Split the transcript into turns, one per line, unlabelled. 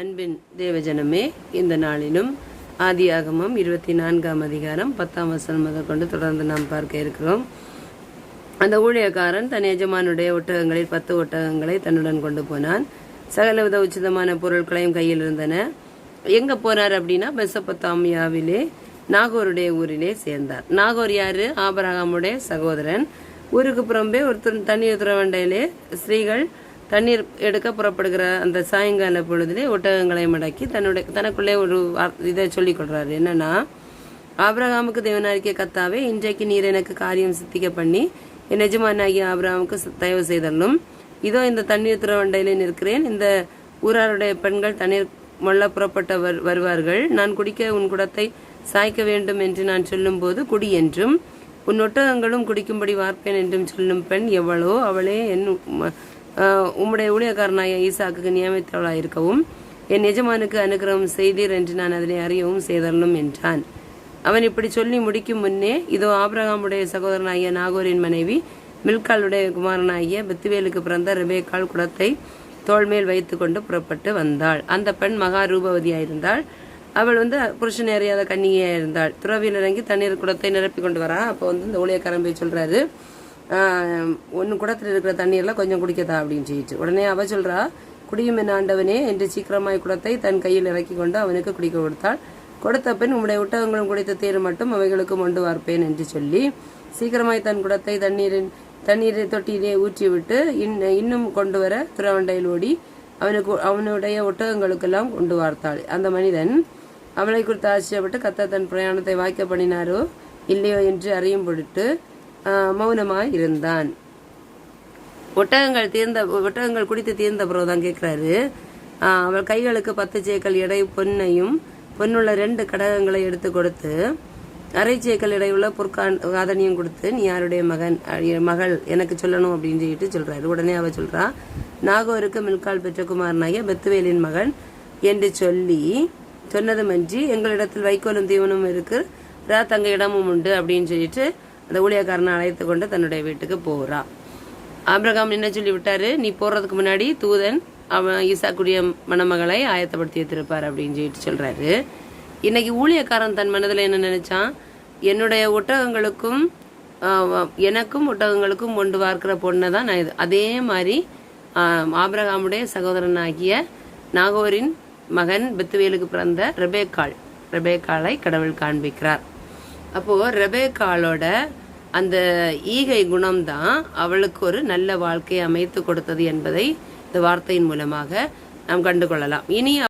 அன்பின் தேவஜனமே இந்த நாளிலும் ஆதியாகமம் இருபத்தி நான்காம் அதிகாரம் பத்தாம் வசனம் முதல் கொண்டு தொடர்ந்து நாம் பார்க்க இருக்கிறோம். அந்த ஊழியக்காரன் தன் எஜமானுடைய ஒட்டகங்களில் பத்து ஒட்டகங்களை தன்னுடன் கொண்டு போனான். சகலவித உச்சிதமான பொருட்களையும் கையில் இருந்தன. எங்க போனார் அப்படின்னா மெசபத்தாமியாவிலே நாகோருடைய ஊரிலே சேர்ந்தார். நாகோர் யாரு? ஆபரகாமுடைய சகோதரன். ஊருக்கு புறம்பே ஒரு தண்ணீர் துறவண்டையிலே ஸ்திரீகள் தண்ணீர் எடுக்க புறப்படுகிற அந்த சாயங்கால பொழுதிலே ஒட்டகங்களை மடக்கி தன்னுடைய தனக்குள்ளே ஒரு இதை சொல்லிக் கொள்றாரு. என்னன்னா ஆபிரகாமுக்கு தேவனாரிக்க கத்தாவே இன்றைக்கு நீர் எனக்கு காரியம் சித்திக்க பண்ணி என் எஜமானாகிய ஆபிரகாமுக்கு தயவு செய்தரலும் இதோ இந்த தண்ணீர் துறவண்டையிலே நிற்கிறேன். இந்த ஊராருடைய பெண்கள் தண்ணீர் மொல்ல புறப்பட்ட வருவார்கள். நான் குடிக்க உன் குடத்தை சாய்க்க வேண்டும் என்று நான் சொல்லும்போது குடி என்றும் உன் ஒட்டகங்களும் குடிக்கும்படி வார்ப்பேன் என்றும் சொல்லும் பெண் எவளோ அவளே என் உம்முடைய ஊழியக்காரனாய ஈசாக்கு நியமித்தவளாக இருக்கவும் என் எஜமானுக்கு அனுகிரகம் செய்தீர் என்று நான் அதனை அறியவும் செய்தரலும் என்றான். அவன் இப்படி சொல்லி முடிக்கும் முன்னே இதோ ஆபிரகாமுடைய சகோதரனாகிய நாகோரின் மனைவி மில்காலுடைய குமாரனாகிய பெத்துவேலுக்கு பிறந்த ரெபேக்காள் குடத்தை தோள்மேல் வைத்துக்கொண்டு புறப்பட்டு வந்தாள். அந்த பெண் மகா ரூபவதியாயிருந்தாள் அவள் வந்து புருஷன் அறியாத கன்னியாக இருந்தாள் துறவியில் இறங்கி தண்ணீர் குடத்தை நிரப்பி கொண்டு வரா. அப்போ வந்து இந்த ஊழியக்காரன் போய் சொல்றாரு ஒன்று குடத்தில் இருக்கிற தண்ணீரெல்லாம் கொஞ்சம் குடிக்கதா அப்படின்னு சொல்லிட்டு. உடனே அவ சொல்றா குடியும் என் ஆண்டவனே என்று சீக்கிரமாய் குடத்தை தன் கையில் இறக்கி கொண்டு அவனுக்கு குடிக்க கொடுத்தாள். கொடுத்த பின் உம்முடைய ஒட்டகங்களும் குடித்த தேர் மட்டும் அவைகளுக்கு மொண்டு வார்ப்பேன் என்று சொல்லி சீக்கிரமாய் தன் குடத்தை தண்ணீரின் தண்ணீரை தொட்டியிலே ஊற்றிவிட்டு இன்- இன்னும் கொண்டு வர துறவண்டையில் ஓடி அவனுக்கு அவனுடைய ஒட்டகங்களுக்கெல்லாம் கொண்டு வார்த்தாள். அந்த மனிதன் அவளை குறித்து ஆச்சரியப்பட்டு கத்த தன் பிரயாணத்தை வாய்க்க பண்ணினாரோ இல்லையோ என்று அறியும் பொருட்டு மௌனமாக இருந்தான். ஒட்டகங்கள் தீர்ந்த ஒட்டகங்கள் குடித்து தீர்ந்த பிறகு தான் கேட்குறாரு அவள் கைகளுக்கு பத்து சேக்கல் எடை பொன்னையும் பொன்னுள்ள ரெண்டு கடகங்களை எடுத்து கொடுத்து அரை சேக்கல் இடையுள்ள பொற்கான் காதனியும் கொடுத்து நீ யாருடைய மகன்? மகள் எனக்கு சொல்லணும் அப்படின்னு சொல்லிட்டு சொல்கிறாரு உடனே அவள் சொல்கிறா நாகோருக்கு மில்கால் பெற்ற குமாரனாகிய பெத்துவேலின் மகன் என்று சொல்லி சொன்னதுமன்றி எங்களிடத்தில் வைக்கோலும் தீவனும் இருக்கு. ரா தங்க இடமும் உண்டு அப்படின்னு சொல்லிட்டு அந்த ஊழியக்காரனை அழைத்து கொண்டு தன்னுடைய வீட்டுக்கு போறா ஆப்ரகாம் என்ன சொல்லி விட்டாரு நீ போறதுக்கு முன்னாடி தூதன் அவன் ஈசாக்குடைய மணமகளை ஆயத்தப்படுத்தி வைத்திருப்பார் அப்படின்னு சொல்லிட்டு சொல்றாரு. இன்னைக்கு ஊழியக்காரன் தன் மனதில் என்ன நினைச்சான்? என்னுடைய ஒட்டகங்களுக்கும் எனக்கும் ஒட்டகங்களுக்கும் கொண்டு பார்க்கிற பொண்ணை தான் நான் இது அதே மாதிரி ஆப்ரகாமுடைய சகோதரனாகிய நாகோரின் மகன் பெத்துவேலுக்கு பிறந்த ரெபேக்காள் ரெபேக்காளை கடவுள் காண்பிக்கிறார். அப்போது ரெபேக்காளோட அந்த ஈகை குணம்தான் அவளுக்கு ஒரு நல்ல வாழ்க்கையை அமைத்து கொடுத்தது என்பதை இந்த வார்த்தையின் மூலமாக நாம் கண்டுகொள்ளலாம். இனி